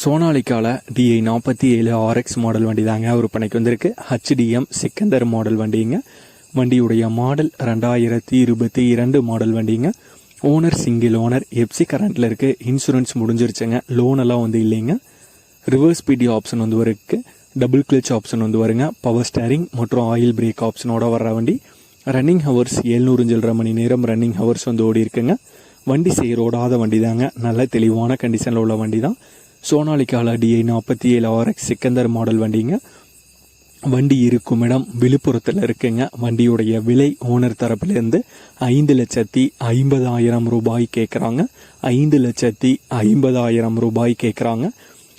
சோனாலிக்கால DI நாற்பத்தி ஏழு RX model வண்டி தாங்க விற்பனைக்கு வந்திருக்கு. ஹச்டிஎம் சிக்கந்தர் மாடல் வண்டிங்க. வண்டியுடைய மாடல் ரெண்டாயிரத்தி இருபத்தி இரண்டு மாடல் வண்டிங்க. ஓனர் சிங்கிள் ஓனர் எப்சி கரண்ட்டில் இருக்குது இன்சூரன்ஸ் முடிஞ்சிருச்சுங்க. லோன் எல்லாம் வந்து இல்லைங்க. ரிவர்ஸ் பிடி ஆப்ஷன் வந்து இருக்கு. டபுள் கிளச் ஆப்ஷன் வந்து வருங்க. பவர் ஸ்டேரிங் மற்றும் ஆயில் பிரேக் ஆப்ஷனோட வர்ற வண்டி. ரன்னிங் ஹவர்ஸ் எழுநூறு சில்லரை மணி நேரம் ரன்னிங் ஹவர்ஸ் வந்து ஓடி இருக்குங்க வண்டி செய்யரோடாத வண்டி தாங்க நல்ல தெளிவான கண்டிஷனில் உள்ள வண்டி தான் சோனாலிக்கால டிஐ நாற்பத்தி ஏழு ஆர்எக்ஸ் சிக்கந்தர் மாடல் வண்டிங்க. வண்டி இருக்கும் இடம் விழுப்புரத்தில் இருக்குங்க. வண்டியுடைய விலை ஓனர் தரப்பிலேருந்து ஐந்து லட்சத்தி ஐம்பதாயிரம் ரூபாய் கேட்குறாங்க ஐந்து லட்சத்தி ஐம்பதாயிரம் ரூபாய் கேட்குறாங்க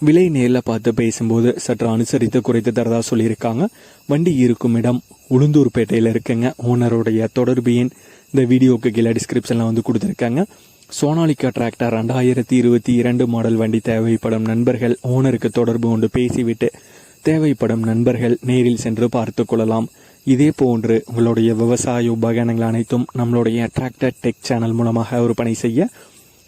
விலை நேரில் பார்த்து பேசும்போது சற்று அனுசரித்து குறைத்து தரதா சொல்லியிருக்காங்க. வண்டி இருக்கும் இடம் உளுந்தூர்பேட்டையில் இருக்குங்க. ஓனருடைய தொடர்பு எண் இந்த வீடியோவுக்கு கீழே டிஸ்கிரிப்ஷனில் வந்து கொடுத்துருக்காங்க. சோனாலிக்கா டிராக்டர் ரெண்டாயிரத்தி இருபத்தி இரண்டு மாடல் வண்டி தேவைப்படும் நண்பர்கள் ஓனருக்கு தொடர்பு கொண்டு பேசிவிட்டு தேவைப்படும் நண்பர்கள் நேரில் சென்று பார்த்து கொள்ளலாம். இதே போன்று உங்களுடைய விவசாய உபகரணங்கள் அனைத்தும் நம்மளுடைய டிராக்டர் டெக் சேனல் மூலமாக விற்பனை செய்ய